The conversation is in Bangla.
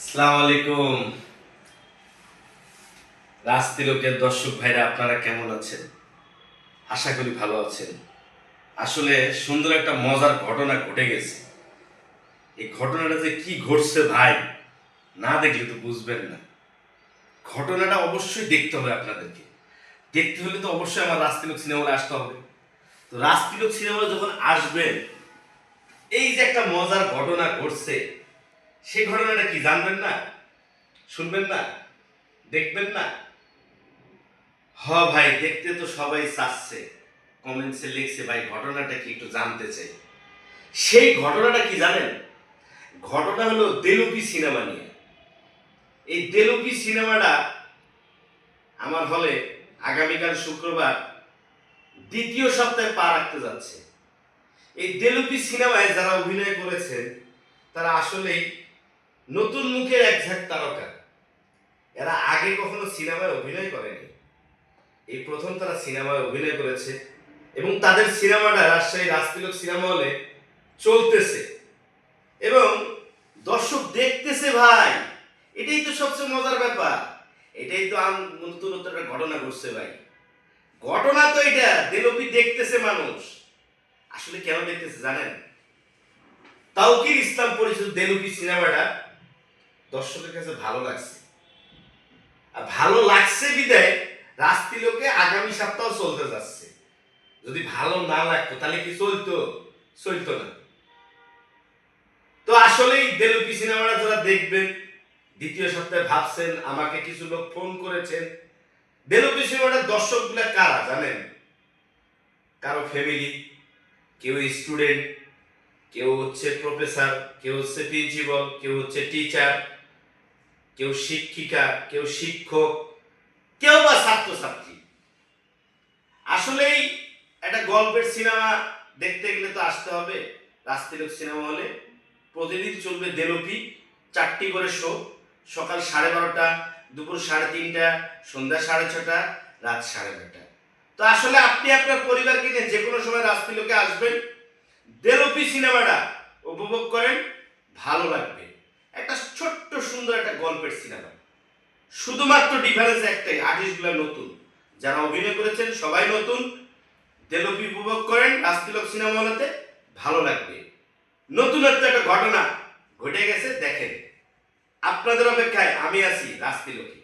আসসালামু আলাইকুম। রাজতিলকের দর্শক ভাইরা, আপনারা কেমন আছেন? আশা করি ভালো আছেন। আসলে সুন্দর একটা মজার ঘটনা ঘটে গেছে। এই ঘটনাটা যে কি ঘটছে ভাই, না দেখলে তো বুঝবেন না। ঘটনাটা অবশ্যই দেখতে হবে আপনাদেরকে। দেখতে হলে তো অবশ্যই আমার রাজতিলক সিনেমায় আসতে হবে। তো রাজতিলক সিনেমায় যখন আসবেন, এই যে একটা মজার ঘটনা ঘটছে সেই ঘটনাটা কি জানবেন না? শুনবেন না? দেখবেন না? হ ভাই, দেখতে তো সবাই চাচ্ছে। কমেন্টসে লিখছে, ভাই, ঘটনাটা কি একটু জানতে চাই? সেই ঘটনাটা কি জানেন? ঘটনা হলো দেলুপি সিনেমা নিয়ে। এই দেলুপি সিনেমাটা আমার হলে আগামীকাল শুক্রবার দ্বিতীয় সপ্তাহে পা রাখতে যাচ্ছে। এই দেলুপি সিনেমায় যারা অভিনয় করেছেন, তারা আসলেই নতুন মুখের এক ঝাঁক তারকা। এরা আগে কখনো সিনেমায় অভিনয় করেনি। এই প্রথম তারা সিনেমায় অভিনয় করেছে এবং তাদের সিনেমাটা রাজশাহী রাজতিলক সিনেমা হলে চলতেছে। এবং দর্শক দেখতেছে, ভাই, এটাই তো সবচেয়ে মজার ব্যাপার। এটাই তো নতুন নতুন একটা ঘটনা ঘটছে, ভাই। ঘটনা তো এটা, দেলপি দেখতেছে মানুষ। আসলে কেন দেখতেছে জানেন? তাওকির ইসলাম পরিচিত দেলুকি সিনেমাটা দর্শকের কাছে ভালো লাগছে। আর ভালো লাগছে বিদায় রাস্তিলোকে আগামী সপ্তাহ চলতে যাচ্ছে। যদি ভালো না লাগতো, তাহলে কি চলতো? চলতো না। তো আসলেই দেলুকি সিনেমাটা যারা দেখবেন, দ্বিতীয় সপ্তাহে ভাবছেন, আমাকে কিছু লোক ফোন করেছেন। দেলুকি সিনেমাটার দর্শকগুলা কারা জানেন? কারও ফ্যামিলি কেউ স্টুডেন্ট কেউ হচ্ছে প্রফেসর কেউ হচ্ছে প্রিন্সিপাল কেউ হচ্ছে টিচার কেউ শিক্ষিকা, কেউ শিক্ষক, কেউ বা ছাত্রছাত্রী। আসলেই একটা গল্পের সিনেমা দেখতে গেলে তো আসতে হবে। রাস্তিলক সিনেমা হলে প্রতিদিন চলবে দেলপি, চারটি করে শো সকাল সাড়ে বারোটা, দুপুর সাড়ে তিনটা, সন্ধ্যা সাড়ে ছটা, রাত সাড়ে নটা তো আসলে আপনি আপনার পরিবারকে নিয়ে যে কোনো সময় রাস্তিলোকে আসবেন। দেলপি সিনেমাটা উপভোগ করেন, ভালো লাগবে। একটা ছোট্ট সুন্দর একটা গল্পের সিনেমা। শুধুমাত্র ডিফারেন্স একটাই আর্টিস্টগুলো নতুন। যারা অভিনয় করেছেন, সবাই নতুন। দেলপি উপভোগ করেন রাস্তিলক সিনেমা হলেতে ভালো লাগবে। নতুনত্ব একটা ঘটনা ঘটে গেছে, দেখেন। আপনাদের অপেক্ষায় আমি আছি রাস্তিলকে